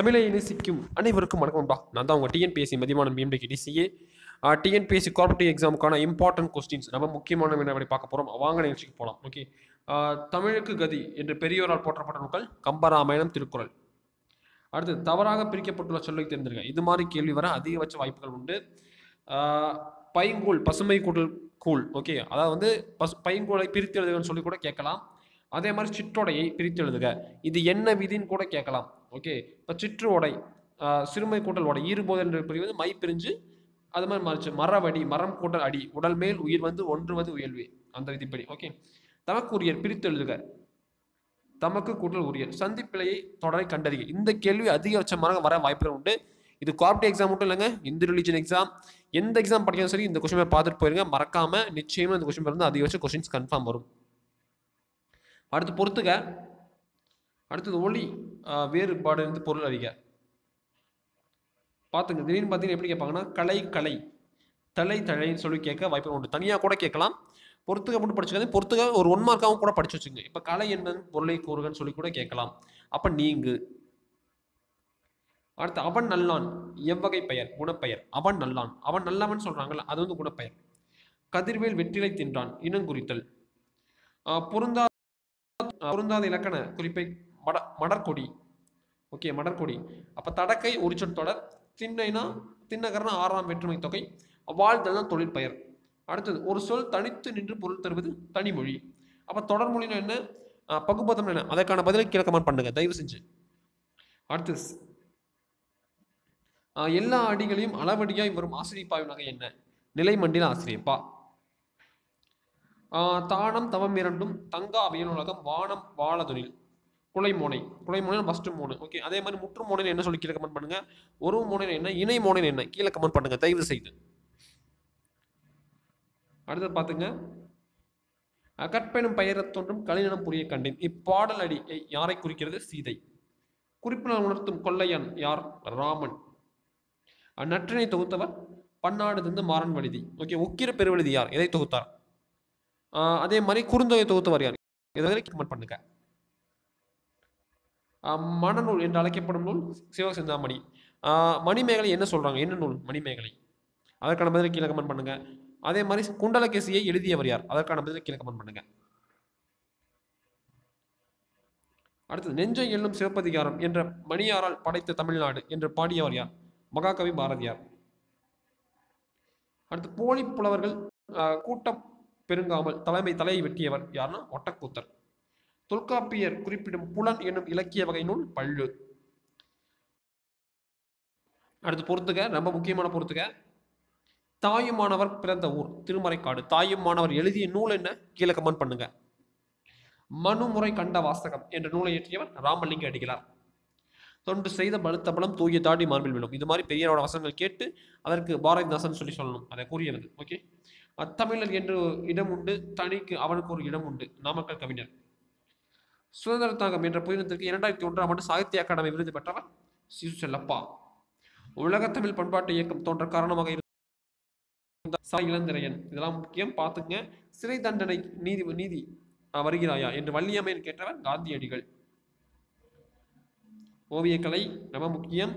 தமிழை நேசிக்கும் அனைவருக்கும் வணக்கம்டா நான் தான் உங்கள் டிஎன்பிஎஸ்சி மதியமான பிஎம்டி டிசிஏ டிஎன்பிஎஸ்சி கார்பரேட்டிவ் எக்ஸாமுக்கான இம்பார்ட்டன்ட் கொஸ்டின்ஸ் நம்ம முக்கியமான வினாவை பார்க்க போகிறோம் வாங்க நிகழ்ச்சிக்கு போகலாம் ஓகே தமிழுக்கு கதி என்று பெரியோரால் போற்றப்பட்ட நூல்கள் கம்பராமாயணம் திருக்குறள். அடுத்து தவறாக பிரிக்கப்பட்டுள்ள சொல்லை தேர்ந்தெடுங்க. இது மாதிரி கேள்வி வர அதிகபட்ச வாய்ப்புகள் உண்டு. பைங்கூல் பைங்கூழ் பசுமை கூட்டல் கூழ். ஓகே அதாவது வந்து பசு பைங்கூலை பிரித்து எழுதுகன்னு சொல்லி கூட கேட்கலாம். அதே மாதிரி சிற்றோடையை பிரித்து எழுதுக. இது என்ன விதின்னு கூட கேட்கலாம். ஓகே. இப்போ சிற்று உடை சிறுமை கூட்டல் உடை ஈறுபோதல் என்று பிரிவது மை பிரிஞ்சு அது மாதிரி மாறிச்சு. மரவடி மரம் கூட்டல் அடி உடல் மேல் உயிர் வந்து ஒன்றுவது உயர்வு. அந்த விதிப்படி. ஓகே. தமக்குரியர் பிரித்து எழுதுக. தமக்கு கூட்டல் உரியர். சந்திப்பிழையை தொடரை கண்டறிக. இந்த கேள்வி அதிகபட்சமாக வர வாய்ப்புகள் உண்டு. இது கார்பரேட் எக்ஸாம் மட்டும் இல்லைங்க. இந்த ரிலீஜன் எக்ஸாம் எந்த எக்ஸாம் படிக்கணும் சரி இந்த கொஸ்டின் பார்த்துட்டு போயிருங்க. மறக்காம நிச்சயமா இந்த கொஸ்டின் இருந்து அதிகபட்சம் அதிகபட்ச கொஸ்டின்ஸ் கன்ஃபார்ம் வரும். அடுத்து பொறுத்துக்க அடுத்தது ஒளி. வேறுபாடு இருந்து பொருள் அறிக. பார்த்துங்க திடீர்னு பார்த்தீங்கன்னா எப்படி கேட்பாங்கன்னா கலை கலை தலை தலைன்னு சொல்லி கேட்க வாய்ப்பு உண்டு. தனியாக கூட கேட்கலாம். பொறுத்துக்க மட்டும் படிச்சுக்காது பொறுத்துக்க ஒரு ஒன் மார்க்காகவும் கூட படிச்சு வச்சுங்க இப்போ கலை என்பது பொருளை கூறுகன்னு சொல்லி கூட கேட்கலாம். அப்போ நீங்கு. அடுத்து அவன் நல்லான் எவ்வகை பெயர்? குணப்பெயர். அவன் நல்லான். அவன் நல்லவன் சொல்கிறாங்கல்ல அது வந்து குணப்பெயர். கதிர்வேல் வெற்றிலை தின்றான் இனங்குறித்தல் பொருந்தா பொருந்தாத இலக்கண குறிப்பை மட மடற்கொடி. ஓகே மடற்கொடி அப்போ தடக்கை ஒரு தொடர். திண்ணைனா திண்ணகர்னா ஆறாம் வேற்றுமை தொகை. வாழ்தல்னா தொழிற்பெயர். அடுத்தது ஒரு சொல் தனித்து நின்று பொருள் தருவது தனிமொழி. அப்போ தொடர்மொழினா என்ன? பகுபதம் என்ன? அதற்கான பதிலை கீழே கமெண்ட் பண்ணுங்க தயவு செஞ்சு. அடுத்து எல்லா அடிகளையும் அளவடியாய் வரும் ஆசிரியப்பாவின் வகை என்ன? நிலைமண்டில ஆசிரியப்பா தானம் தவம் இரண்டும் தங்கா அவியல் உலகம் குலைமோனை குலைமோனை ஃபஸ்ட்டு மூணு ஓகே அதே மாதிரி முற்று மோனைன்னு என்ன சொல்லி கீழே கமெண்ட் பண்ணுங்கள் ஒரு மோனைன்னு என்ன இணை மோனைன்னு என்ன? கீழே கமெண்ட் பண்ணுங்கள் தயவு செய்து. அடுத்தது பார்த்துங்க. அகற்பெனும் கற்பெனும் பெயரத் தோன்றும் கலினம் புரிய கண்டேன். இப்பாடல் அடி யாரை குறிக்கிறது? சீதை. குறிப்பினர் உணர்த்தும் கொள்ளையன் யார்? ராமன். அந்நற்றினை தொகுத்தவர் பன்னாடு தந்து மாறன் வழுதி. ஓகே உக்கிர பெருவழுதி யார்? எதை தொகுத்தார்? அதே மாதிரி குறுந்தொகை தொகுத்தவர் யார்? இதை கமெண்ட் பண்ணுங்க. மணநூல் என்று அழைக்கப்படும் நூல் சிவசிந்தாமணி மணிமேகலை என்ன சொல்றாங்க? என்ன நூல்? மணிமேகலை. அதற்கான பதிலை கீழே கமெண்ட் பண்ணுங்க. அதே மாதிரி குண்டலகேசியை எழுதியவர் யார்? அதற்கான பதிலை கீழே கமெண்ட் பண்ணுங்க. அடுத்தது நெஞ்சை எல்லும் சிவப்பதிகாரம் என்ற மணியாரால் படைத்த தமிழ்நாடு என்று பாடியவர் யார்? மகாகவி பாரதியார். அடுத்து போலி புலவர்கள் கூட்டம் பெருங்காமல் தலைமை தலையை வெட்டியவர் யாருன்னா ஒட்டக்கூத்தர். தொல்காப்பியர் குறிப்பிடும் புலன் என்னும் இலக்கிய வகை நூல் பள்ளு அடுத்து பொறுத்துக ரொம்ப முக்கியமான பொறுத்துக. தாயுமானவர் பிறந்த ஊர் திருமறைக்காடு. தாயுமானவர் எழுதிய நூல் என்ன? கீழே கமெண்ட் பண்ணுங்க. மனுமுறை கண்ட வாசகம் என்ற நூலை இயற்றியவர் ராமலிங்க அடிகளார். தொண்டு செய்த பழுத்த பலம் தூய தாடி மார்பில் விழும். இது மாதிரி பெரியாரோட வசனங்கள் கேட்டு அதற்கு பாரதிதாசன் சொல்லி சொல்லணும். அதை கூறியது. ஓகே அத்தமிழர் என்று இடம் உண்டு தனிக்கு அவனுக்கு ஒரு இடம் உண்டு. நாமக்கல் கவிஞர். சுதந்திர தாகம் என்ற புதினத்திற்கு இரண்டாயிரத்தி ஒன்றாம் ஆண்டு சாகித்ய அகாடமி விருது பெற்றவர் சிசு செல்லப்பா. உலகத்தமிழ் பண்பாட்டு இயக்கம் தோன்ற காரணமாக இருந்த சா. இளந்திரையன். இதெல்லாம் முக்கியம். பார்த்துங்க சிறை தண்டனை நீதி நீதி வருகிறாயா என்று வள்ளியம்மையன் கேட்டவர் காந்தியடிகள். ஓவியக்கலை ரொம்ப முக்கியம்.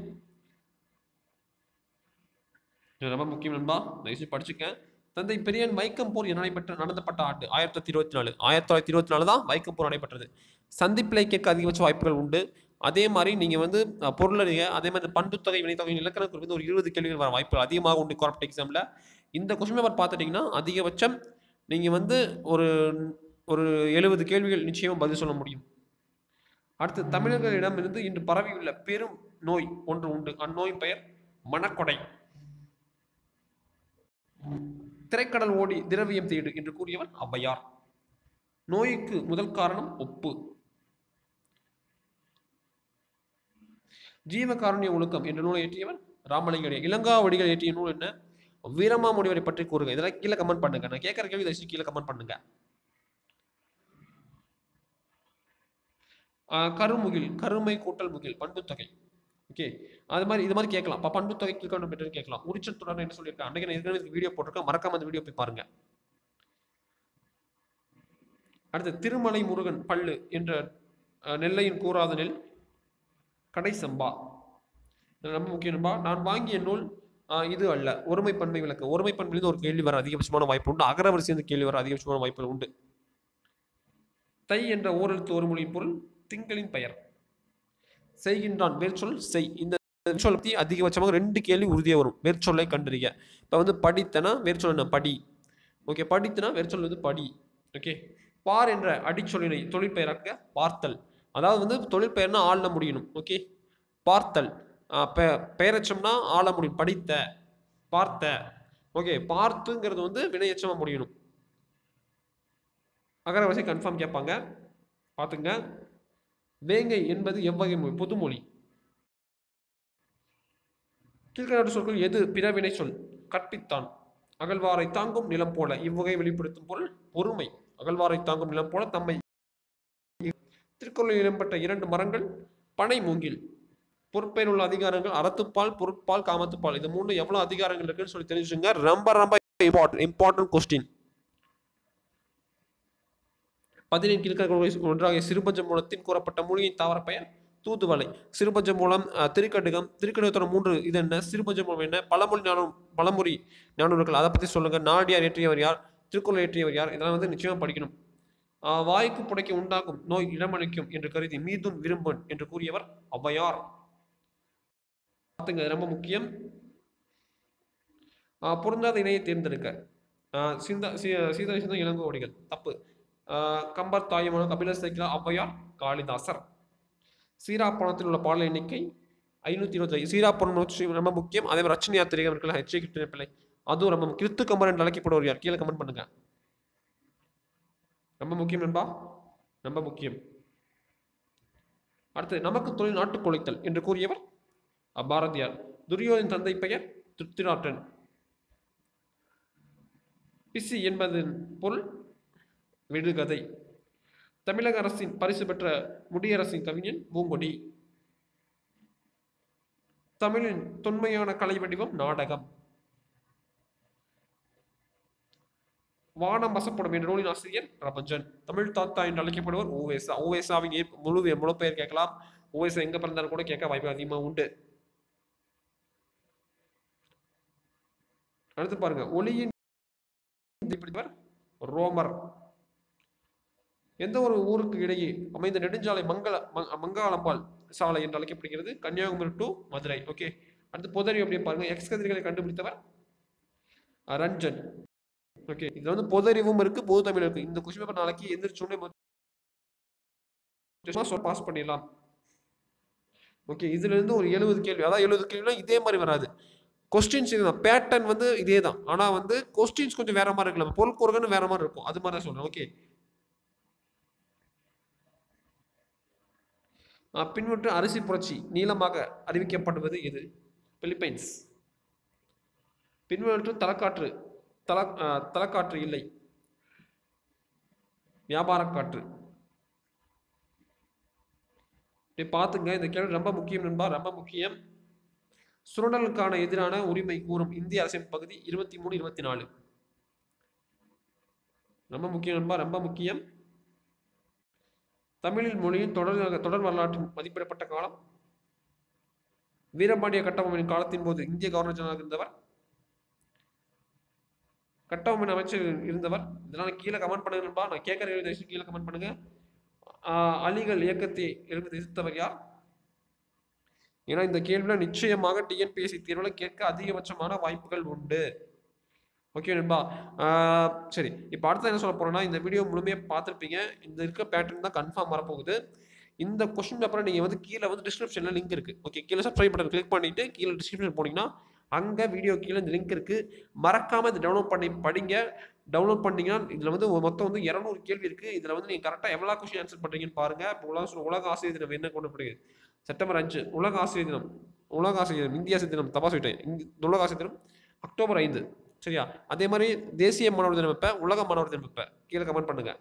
ரொம்ப முக்கியம் நண்பா. தயவுசெய்து படிச்சுக்க தந்தை பெரியன் வைக்கம் போர் நடைபெற்ற நடந்தப்பட்ட ஆண்டு ஆயிரத்தி தொள்ளாயிரத்தி இருபத்தி நாலு. ஆயிரத்தி தொள்ளாயிரத்தி இருபத்தி நாலு தான் வைக்கம் போர் நடைபெற்றது சந்திப்பிலை கேட்க அதிகபட்ச வாய்ப்புகள் உண்டு. அதே மாதிரி நீங்கள் வந்து அஹ், பொருளறிக அதே மாதிரி பண்புத்தொகை வினைத்தொகை இலக்கண வந்து ஒரு இருபது கேள்விகள் வர வாய்ப்புகள் அதிகமாக உண்டு கார்பரேட் எக்ஸாமில் இந்த கொஸ்டின் பேப்பர் பார்த்துட்டிங்கன்னா அதிகபட்சம் நீங்கள் வந்து ஒரு ஒரு எழுபது கேள்விகள் நிச்சயமாக பதில் சொல்ல முடியும். அடுத்து தமிழர்களிடம் இருந்து இன்று பரவியுள்ள பெரும் நோய் ஒன்று உண்டு. அந்நோய் பெயர் மனக்கொடை திரைக்கடல் ஓடி திரவியம் தேடு என்று கூறியவர் ஔவையார் நோய்க்கு முதல் காரணம் உப்பு ஜீவகாருண்ய ஒழுக்கம் என்ற நூலை இயற்றியவர் ராமலிங்கடியார் இளங்காவடிகள் இயற்றிய நூல் என்ன? வீரமாமுடிவரை பற்றி கூறுங்க இதெல்லாம் கீழே கமெண்ட் பண்ணுங்க. நான் கேட்குற கேள்வி தரிசி கீழே கமெண்ட் பண்ணுங்க. கருமுகில் கருமை கூட்டல் முகில் பண்புத்தொகை. ஓகே அது மாதிரி இது மாதிரி கேட்கலாம். இப்போ தொகை கீழ்கொண்டு பெற்று கேட்கலாம். உரிச்சல் தொடர் என்ன சொல்லியிருக்கேன் அன்றைக்கு நான் ஏற்கனவே வீடியோ போட்டிருக்கேன். மறக்காம அந்த வீடியோ போய் பாருங்க. அடுத்து திருமலை முருகன் பள்ளு என்ற நெல்லையின் கூறாத நெல் கடை சம்பா ரொம்ப முக்கியம் நான் வாங்கிய நூல் இது அல்ல. ஒருமை பன்மை விளக்கு. ஒருமை பன்மையிலிருந்து ஒரு கேள்வி வர அதிகபட்சமான வாய்ப்பு உண்டு. அகரவரிசையிலிருந்து கேள்வி வர அதிகபட்சமான வாய்ப்புகள் உண்டு. தை என்ற ஓரெழுத்து ஒரு மொழியின் பொருள் திங்களின் பெயர். செய்கின்றான். மேற்சொல் செய். இந்த வேர்ச்சொல் பற்றி அதிகபட்சமாக ரெண்டு கேள்வி உறுதியாக வரும். மேற்சொல்லை கண்டறிய. இப்போ வந்து படித்தனா மேற்சொல் என்ன? படி. ஓகே படித்தனா மேற்சொல் வந்து படி. ஓகே பார் என்ற அடிச்சொல்லினை தொழிற்பெயராக்க பார்த்தல். அதாவது வந்து தொழிற்பெயர்னா ஆள முடியணும். ஓகே பார்த்தல். பெ- பெயரெச்சம்னா ஆள முடியும். படித்த பார்த்த. ஓகே பார்த்துங்கிறது வந்து வினையச்சமாக முடியணும். அகரவாசி கன்ஃபார்ம் கேட்பாங்க. பார்த்துங்க வேங்கை என்பது எவ்வகை மொழி? பொதுமொழி. கீழ்கண்ட சொற்கள் எது? பிறவினை சொல். கற்பித்தான். அகழ்வாரை தாங்கும் நிலம் போல. இவ்வகை வெளிப்படுத்தும் பொருள் பொறுமை. அகழ்வாரை தாங்கும் நிலம் போல தம்மை திருக்குறளில் இடம்பெற்ற இரண்டு மரங்கள் பனை மூங்கில். பொறுப்பேர் உள்ள அதிகாரங்கள் அறத்துப்பால் பொருட்பால் காமத்துப்பால். இது மூணு எவ்வளவு அதிகாரங்கள் இருக்குன்னு சொல்லி தெரிஞ்சுங்க ரொம்ப ரொம்ப இம்பார்ட்டன்ட் இம்பார்ட்டன்ட் கொஸ்டின் பதினேழு கீழ்கணக்கு ஒன்றாக சிறுபஞ்ச மூலத்தின் கூறப்பட்ட மூலிகையின் தாவர பெயர் தூதுவளை. சிறுபஞ்ச மூலம் திருக்கடுகம் திருக்கடுகத்தோட மூன்று இது என்ன? சிறுபஞ்ச மூலம் என்ன? பழமொழி ஞானம் பழமொழி ஞானூர்கள் அதை பற்றி சொல்லுங்கள் நாடியார் ஏற்றியவர் யார்? திருக்குறள் ஏற்றியவர் யார்? இதெல்லாம் வந்து நிச்சயமாக படிக்கணும். வாய்க்கு புடைக்க உண்டாகும் நோய் இடமளிக்கும் என்று கருதி மீதும் விரும்பன் என்று கூறியவர் ஔவையார். பார்த்துங்க ரொம்ப முக்கியம். ஆஹ், பொருந்தாத இணையை தேர்ந்தெடுக்க. சிந்தா சீதா சிந்தா இளங்கோவடிகள். தப்பு. கம்பர் தாயுமான கபிலர் சேக்கிலா ஔவையார் காளிதாசர். சீராப்பணத்தில் உள்ள பாடல் எண்ணிக்கை ஐநூற்றி இருபத்தி சீராப்பணம் ரொம்ப முக்கியம். அதே மாதிரி ரச்சனை யாத்திரை அவர்கள் ஹெச்ஏ கிருஷ்ண பிள்ளை. அதுவும் ரொம்ப கிறித்து கம்பர் என்று அழைக்கப்படுவார் யார்? கீழே கமெண்ட் பண்ணுங்க. ரொம்ப முக்கியம் நண்பா? ரொம்ப முக்கியம். அடுத்து நமக்கு தொழில் நாட்டுக் என்று கூறியவர் பாரதியார் துரியோதன் தந்தை பெயர் திருத்திராட்டன். பிசி என்பதன் பொருள் விடுகதை. தமிழக அரசின் பரிசு பெற்ற முடியரசின் கவிஞன் பூங்கொடி. தமிழின் தொன்மையான கலை வடிவம் நாடகம். வானம் வசப்படும் என்ற நூலின் ஆசிரியர் பிரபஞ்சன். தமிழ் தாத்தா என்று அழைக்கப்படுவர் ஓவேசா. ஓவேசாவின் ஏற்ப- முழு முழுப்பெயர் கேட்கலாம். ஓவேசா எங்க பிறந்தாலும் கூட கேட்க வாய்ப்பு அதிகமாக உண்டு. அடுத்து பாருங்க. ஒளியின் ரோமர். எந்த ஒரு ஊருக்கு இடையே அமைந்த நெடுஞ்சாலை மங்கள ம- மங்காளம்பாள் சாலை என்று அழைக்கப்படுகிறது. கன்னியாகுமரி டு மதுரை. ஓகே அடுத்து புதரி எப்படி பாருங்க. எக்ஸ் கதிர்களை கண்டுபிடித்தவர் ரஞ்சன். ஓகே இதுல வந்து பொதறிவும் இருக்கு பொது தமிழ் இருக்கு. இந்த கொஸ்டின் பேப்பர் நாளைக்கு எந்திரிச்சோடனே பாஸ் பண்ணிடலாம். ஓகே இதுல இருந்து ஒரு எழுபது கேள்வி. அதாவது எழுபது கேள்வினா இதே மாதிரி வராது. கொஸ்டின்ஸ் இதுதான் பேட்டர்ன் வந்து இதே தான். ஆனா வந்து கொஸ்டின்ஸ் கொஞ்சம் வேற மாதிரி இருக்கலாம் பொருள் குறுகன்னு வேற மாதிரி இருக்கும். அது மாதிரி தான் சொல்றேன். ஓகே பின்வற்று அரிசி புரட்சி நீளமாக அறிவிக்கப்படுவது எது பிலிப்பைன்ஸ். பின்வற்ற தலக்காற்று. தல தலக்காற்று இல்லை. வியாபாரக்காற்று இப்படி பார்த்துங்க. இந்த கேள்வி ரொம்ப முக்கியம் நண்பா ரொம்ப முக்கியம். சுரண்டலுக்கான எதிரான உரிமை கூறும் இந்திய அரசின் பகுதி இருபத்தி மூணு இருபத்தி நாலு. ரொம்ப முக்கியம் நண்பா ரொம்ப முக்கியம். தமிழில் மொழியின் தொடர் தொடர் வரலாற்றில் மதிப்பிடப்பட்ட காலம். வீரபாண்டிய கட்டபொம்மனின் காலத்தின் போது இந்திய கவர்னர் ஜெனரலாக இருந்தவர். கட்டபொம்மன் அமைச்சர் இருந்தவர். இதெல்லாம் கீழே கமெண்ட் பண்ணுங்க நண்பா. நான் கேட்குற தயவுசெய்து கீழே கமெண்ட் பண்ணுங்க. அலிகள் இயக்கத்தை இருந்து எதிர்த்தவர் யார்? ஏன்னா இந்த கேள்வியில் நிச்சயமாக டிஎன்பிஎஸ்சி தேர்வில் கேட்க அதிகபட்சமான வாய்ப்புகள் உண்டு. ஓகே நண்பா. சரி. இப்போ அடுத்து என்ன சொல்ல போகிறேன்னா இந்த வீடியோ முழுமையாக பார்த்துருப்பீங்க. இந்த இருக்க பேட்டர்ன் தான் கன்ஃபார்ம் வரப்போகுது. இந்த கொஸ்டின் பேப்பரை நீங்கள் வந்து கீழே வந்து டிஸ்கிரிப்ஷனில் லிங்க் இருக்குது ஓகே கீழே சப்ஸ்கிரைப் பட்டன் கிளிக் பண்ணிவிட்டு கீழே டிஸ்கிரிப்ஷன் போனீங்கன்னா அங்கே வீடியோ கீழே இந்த லிங்க் இருக்குது மறக்காமல் இதை டவுன்லோட் பண்ணி படிங்க. டவுன்லோட் பண்ணிங்கன்னா இதில் வந்து மொத்தம் வந்து இரநூறு கேள்வி இருக்குது இதில் வந்து நீங்கள் கரெக்டாக எவ்வளோ கொஸ்டின் ஆன்சர் பண்ணுறீங்கன்னு பாருங்கள் இப்போ உலக உலக ஆசிரியர் தினம் என்ன கொண்டு செப்டம்பர் அஞ்சு உலக ஆசிரியர் தினம். உலக ஆசிரியர் தினம் இந்திய ஆசிரியர் தினம் தப்பா சொல்லிட்டேன். உலக ஆசிரியர் தினம் அக்டோபர் ஐந்து. சரியா? அதே மாதிரி தேசிய மாணவர் தினம் வைப்பேன் உலக மாணவர் தினம் வைப்பேன். கீழே கமெண்ட் பண்ணுங்க.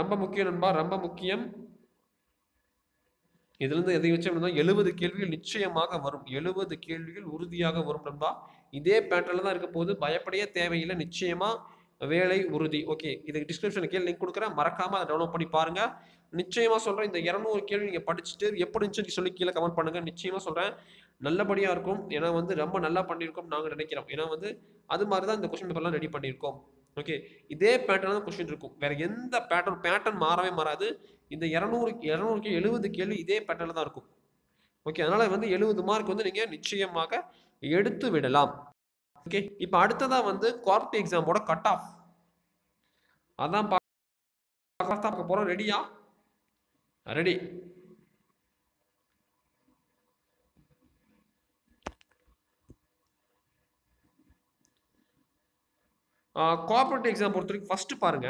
ரொம்ப முக்கியம் நண்பா ரொம்ப முக்கியம். இதுல இருந்து எதை வச்சு எழுபது கேள்விகள் நிச்சயமாக வரும். எழுபது கேள்விகள் உறுதியாக வரும் நண்பா. இதே பேட்டர்ல தான் இருக்க போது பயப்படையே தேவையில்லை. நிச்சயமா வேலை உறுதி. ஓகே இதுக்கு டிஸ்கிரிப்ஷனுக்கு கீழே லிங்க் கொடுக்குறேன். மறக்காம அதை டவுன்லோட் பண்ணி பாருங்க. நிச்சயமா சொல்றேன் இந்த இரநூறு கேள்வி நீங்க படிச்சுட்டு எப்படி இருந்துச்சு சொல்லி கீழே கமெண்ட் பண்ணுங்க. நிச்சயமா சொல்றேன். நல்லபடியா இருக்கும். ஏன்னா வந்து ரொம்ப நல்லா பண்ணியிருக்கோம் நாங்க நினைக்கிறோம். ஏன்னா வந்து அது மாதிரி தான் இந்த கொஸ்டின் பேப்பர்லாம் ரெடி பண்ணியிருக்கோம். ஓகே இதே பேட்டர்ன் தான் கொஸ்டின் இருக்கும். வேற எந்த பேட்டர்ன் பேட்டர்ன் மாறவே மாறாது. இந்த இரநூறு இரநூறுக்கு எழுபது கேள்வி இதே பேட்டர்ல தான் இருக்கும். ஓகே அதனால வந்து எழுபது மார்க் வந்து நீங்க நிச்சயமாக எடுத்து விடலாம். ஓகே இப்போ அடுத்ததா வந்து குவார்ட் எக்ஸாமோட கட் ஆஃப் அதான் பார்க்க போறோம். ரெடியா ரெடி கோஆப்ரேட்டிவ் எக்ஸாம் பொறுத்த வரைக்கும் ஃபர்ஸ்ட் பாருங்க.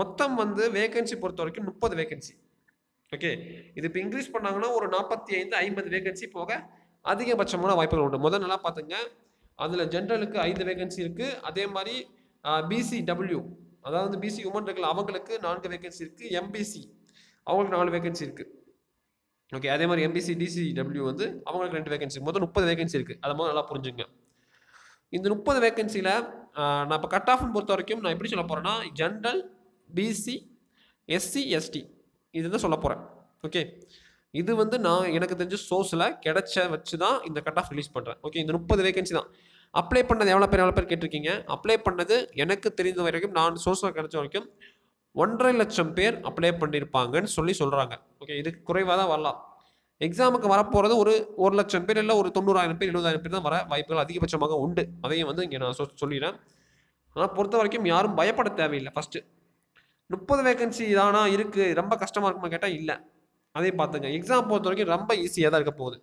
மொத்தம் வந்து வேகன்சி பொறுத்த வரைக்கும் முப்பது வேகன்சி ஓகே இது இப்போ இன்க்ரீஸ் பண்ணாங்கன்னா ஒரு நாற்பத்தி ஐந்து ஐம்பது வேகன்சி போக அதிகபட்சமான வாய்ப்புகள் உண்டு. முதல் நல்லா பார்த்துங்க. அதில் ஜென்ரலுக்கு ஐந்து வேகன்சி இருக்குது அதே மாதிரி பிசி டபிள்யூ அதாவது பிசி உமன் இருக்குல்ல அவங்களுக்கு நான்கு வேகன்சி இருக்குது எம்பிசி அவங்களுக்கு நாலு வேகன்சி இருக்குது ஓகே அதே மாதிரி எம்பிசி டிசி டபிள்யூ வந்து அவங்களுக்கு ரெண்டு வேகன்சி மொத்தம் முப்பது வேகன்சி இருக்குது அதை மாதிரி நல்லா புரிஞ்சுங்க. இந்த முப்பது வேகன்சியில் நான் இப்போ கட் ஆஃப்னு பொறுத்த வரைக்கும் நான் எப்படி சொல்ல போகிறேன்னா ஜென்ரல் பிசி எஸ்சி எஸ்டி இதுதான் சொல்ல போகிறேன் ஓகே இது வந்து நான் எனக்கு தெரிஞ்ச சோர்ஸில் கிடைச்ச வச்சு தான் இந்த கட் ஆஃப் ரிலீஸ் பண்ணுறேன் ஓகே இந்த முப்பது வேகன்சி தான். அப்ளை பண்ணது எவ்வளோ பேர் எவ்வளோ பேர் கேட்டிருக்கீங்க? அப்ளை பண்ணது எனக்கு தெரிந்த வரைக்கும் நான் சோர்ஸில் கிடைச்ச வரைக்கும் ஒன்றரை லட்சம் பேர் அப்ளை பண்ணியிருப்பாங்கன்னு சொல்லி சொல்கிறாங்க ஓகே இதுக்கு குறைவாக தான் வரலாம். எக்ஸாமுக்கு வரப்போகிறது ஒரு ஒரு லட்சம் பேர் இல்லை ஒரு தொண்ணூறாயிரம் பேர் எழுபதாயிரம் பேர் தான் வர வாய்ப்புகள் அதிகபட்சமாக உண்டு. அதையும் வந்து இங்கே நான் சொ சொல்லிடுறேன். ஆனால் பொறுத்த வரைக்கும் யாரும் பயப்பட தேவையில்லை ஃபஸ்ட்டு முப்பது வேகன்சி தானா இருக்குது ரொம்ப கஷ்டமாக இருக்குமா கேட்டால் இல்லை. அதையும் பார்த்துங்க. எக்ஸாம் பொறுத்த வரைக்கும் ரொம்ப ஈஸியாக தான் இருக்க போகுது.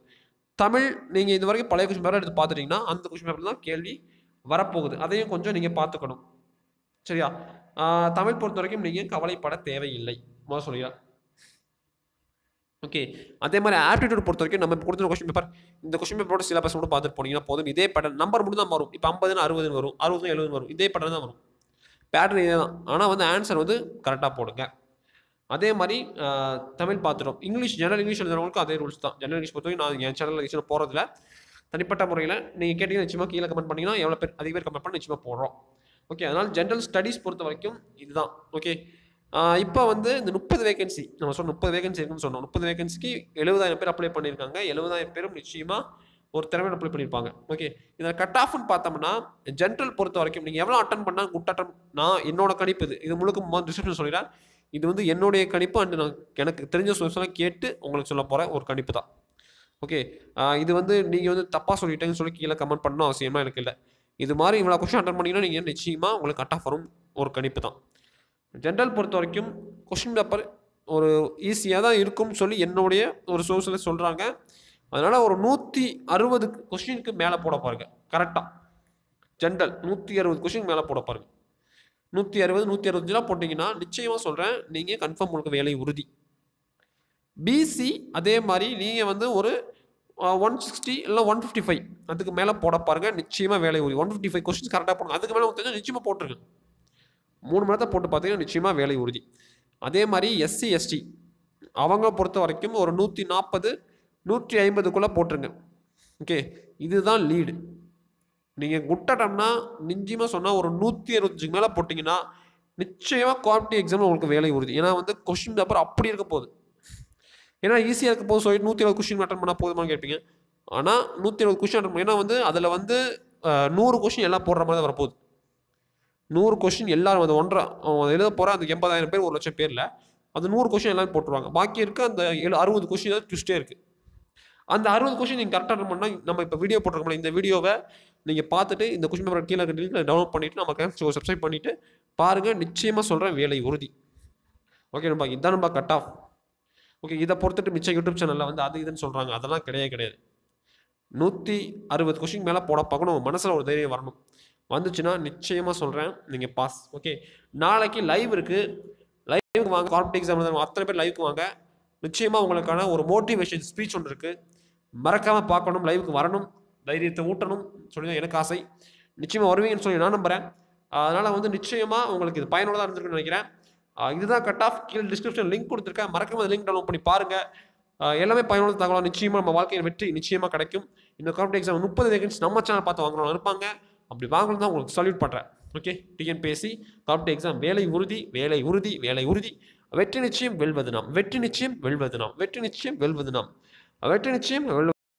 தமிழ் நீங்கள் இது வரைக்கும் பழைய கொஷின் பேப்பர் எடுத்து பார்த்துட்டீங்கன்னா அந்த கொஷின் பேப்பர் தான் கேள்வி வரப்போகுது. அதையும் கொஞ்சம் நீங்கள் பார்த்துக்கணும். சரியா? தமிழ் பொறுத்த வரைக்கும் நீங்கள் கவலைப்பட தேவையில்லை. முதல் சொல்லிடுறேன் ஓகே அதே மாதிரி ஆப்டிடியூட் பொறுத்த வரைக்கும் நம்ம கொடுத்துருக்க கொஸ்டின் பேப்பர் இந்த கொஸ்டின் பேப்பரோட சிலபஸ் மட்டும் பார்த்துட்டு போனீங்கன்னா போதும். இதே பேட்டர்ன் நம்பர் மட்டும் தான் வரும். இப்போ ஐம்பதுன்னு அறுபதுன்னு வரும். அறுபதுன்னு எழுபது வரும். இதே பேட்டர்ன் தான் வரும். பேட்டர்ன் இதே தான். ஆனால் வந்து ஆன்சர் வந்து கரெக்டாக போடுங்க. அதே மாதிரி தமிழ் பார்த்துட்டோம் இங்கிலீஷ் ஜெனரல் இங்கிலீஷ் எழுதுறவங்களுக்கும் அதே ரூல்ஸ் தான். ஜெனரல் இங்கிலீஷ் பொறுத்த நான் என் சேனலில் ஈஸியாக போகிறதுல தனிப்பட்ட முறையில் நீங்கள் கேட்டீங்கன்னா நிச்சயமாக கீழே கமெண்ட் பண்ணிங்கன்னா எவ்வளோ பேர் அதிக பேர் கமெண்ட் பண்ணி நிச்சயமாக போடுறோம். ஓகே அதனால் ஜென்ரல் ஸ்டடீஸ் பொறுத்த வரைக்கும் இதுதான். ஓகே இப்போ வந்து இந்த முப்பது வேகன்சி நம்ம சொன்ன முப்பது வேகன்சி இருக்குன்னு சொன்னோம். முப்பது வேகன்சிக்கு எழுபதாயிரம் பேர் அப்ளை பண்ணியிருக்காங்க. எழுபதாயிரம் பேரும் நிச்சயமாக ஒரு திறமையை அப்ளை பண்ணியிருப்பாங்க. ஓகே இதில் கட் ஆஃப்னு பார்த்தோம்னா ஜென்ரல் பொறுத்த வரைக்கும் நீங்கள் எவ்வளோ அட்டன் பண்ணால் குட் அட்டன் நான் என்னோட கணிப்பு இது. இது முழுக்க டிஸ்கிரிப்ஷன் சொல்லிடுறேன். இது வந்து என்னுடைய கணிப்பு அண்ட் நான் எனக்கு தெரிஞ்ச சோர்ஸ்லாம் கேட்டு உங்களுக்கு சொல்ல போகிற ஒரு கணிப்பு தான். ஓகே இது வந்து நீங்கள் வந்து தப்பாக சொல்லிட்டேன்னு சொல்லி கீழே கமெண்ட் பண்ணணும் அவசியமாக எனக்கு இல்லை. இது மாதிரி இவ்வளோ கொஸ்டின் அட்டன் பண்ணிங்கன்னா நீங்கள் நிச்சயமாக உங்களுக்கு கட் ஆஃப் வரும் ஒரு கணிப்பு தான். ஜென்ரல் பொறுத்த வரைக்கும் கொஸ்டின் பேப்பர் ஒரு ஈஸியாக தான் இருக்கும்னு சொல்லி என்னுடைய ஒரு சோர்ஸில் சொல்கிறாங்க அதனால் ஒரு நூற்றி அறுபது கொஸ்டினுக்கு மேலே போட பாருங்கள் கரெக்டாக ஜென்ரல் நூற்றி அறுபது கொஷின் மேலே போட பாருங்கள் நூற்றி அறுபது நூற்றி அறுபத்தஞ்சுலாம் போட்டிங்கன்னா நிச்சயமாக சொல்கிறேன் நீங்கள் கன்ஃபார்ம் உங்களுக்கு வேலை உறுதி. பிசி அதே மாதிரி நீங்கள் வந்து ஒரு ஒன் சிக்ஸ்டி இல்லை ஒன் ஃபிஃப்டி ஃபைவ் அதுக்கு மேலே போட பாருங்கள் நிச்சயமாக வேலை உறுதி. ஒன் ஃபிஃப்டி ஃபைவ் கொஸ்டின்ஸ் கரெக்டாக போடுங்க. அதுக்கு மேலே தெரிஞ்சு நிச்சயமாக போட்டுருங்க. மூணு மணி நேரத்தை போட்டு பார்த்தீங்கன்னா நிச்சயமாக வேலை உறுதி. அதே மாதிரி எஸ்சி எஸ்டி அவங்க பொறுத்த வரைக்கும் ஒரு நூற்றி நாற்பது நூற்றி ஐம்பதுக்குள்ளே போட்டுருங்க. ஓகே இதுதான் லீடு நீங்கள் குட்டட்டம்னா நிச்சயமாக சொன்னால் ஒரு நூற்றி அறுபத்தஞ்சுக்கு மேலே போட்டிங்கன்னா நிச்சயமாக குவாலிட்டி எக்ஸாம் உங்களுக்கு வேலை உறுதி. ஏன்னா வந்து கொஷின் பேப்பர் அப்படி இருக்க போகுது. ஏன்னா ஈஸியாக இருக்க போது சொல்லி நூற்றி இருபது கொஷின் அட்டன் பண்ணால் போதுமான்னு கேட்பீங்க. ஆனால் நூற்றி இருபது கொஷின் அட்டன் ஏன்னா வந்து அதில் வந்து நூறு கொஷின் எல்லாம் போடுற மாதிரி தான் வரப்போகுது. நூறு கொஷின் எல்லாரும் அந்த ஒன்றரை அவன் எழுத போகிற அந்த எண்பதாயிரம் பேர் ஒரு லட்சம் பேரில் அந்த நூறு கொஷின் எல்லாம் போட்டுருவாங்க. பாக்கி இருக்க அந்த எழு அறுபது கொஷின் தான் ட்விஸ்டே இருக்குது அந்த அறுபது கொஷின் நீங்கள் கரெக்டாக பண்ணால் நம்ம இப்போ வீடியோ போட்டிருக்கோம்ல இந்த வீடியோவை நீங்கள் பார்த்துட்டு இந்த கொஸ்டின் பேப்பர் கீழே லிங்க்ல டவுன்லோட் பண்ணிவிட்டு நமக்கு சப்ஸ்கிரைப் பண்ணிவிட்டு பாருங்கள் நிச்சயமாக சொல்கிறேன் வேலை உறுதி. ஓகே நம்ம இதான் நம்ம கட் ஆஃப் ஓகே இதை பொறுத்துட்டு மிச்சம் யூடியூப் சேனலில் வந்து அது இதுன்னு சொல்கிறாங்க அதெல்லாம் கிடையவே கிடையாது. நூற்றி அறுபது கொஷின் மேலே போட பார்க்கணும். மனசில் ஒரு தைரியம் வரணும். வந்துச்சுன்னா நிச்சயமாக சொல்கிறேன் நீங்கள் பாஸ் ஓகே நாளைக்கு லைவ் இருக்குது லைவுக்கு வாங்க. கார்பரேட் எக்ஸாம் அத்தனை பேர் லைவுக்கு வாங்க. நிச்சயமாக உங்களுக்கான ஒரு மோட்டிவேஷன் ஸ்பீச் ஒன்று இருக்குது மறக்காமல் பார்க்கணும். லைவுக்கு வரணும். தைரியத்தை ஊட்டணும் சொல்லி தான் எனக்கு ஆசை. நிச்சயமாக வருவீங்கன்னு சொல்லி நான் நம்புகிறேன் அதனால் வந்து நிச்சயமாக உங்களுக்கு இது பயனுள்ளதாக இருந்திருக்குன்னு நினைக்கிறேன். இதுதான் கட் ஆஃப் கீழே டிஸ்கிரிப்ஷன் லிங்க் கொடுத்துருக்கேன். மறக்காம அந்த லிங்க் டவுன்லோட் பண்ணி பாருங்கள் எல்லாமே பயனுள்ள தகவலாக நிச்சயமாக நம்ம வாழ்க்கையில் வெற்றி நிச்சயமாக கிடைக்கும். இந்த காம்படி எக்ஸாம் முப்பது வேகன்ஸ் நம்ம சேனல் பார்த்து வாங்குறவங்க இருப்பாங்க அப்படி வாங்கணும் தான் உங்களுக்கு சல்யூட் பண்ணுறேன் ஓகே டிஎன்பிஎஸ்சி காம்படிட்டிவ் எக்ஸாம் வேலை உறுதி வேலை உறுதி வேலை உறுதி. வெற்றி நிச்சயம் வெல்வது நாம். வெற்றி நிச்சயம் வெல்வது நாம். வெற்றி நிச்சயம் வெல்வது நாம். வெற்றி நிச்சயம் வெல்வது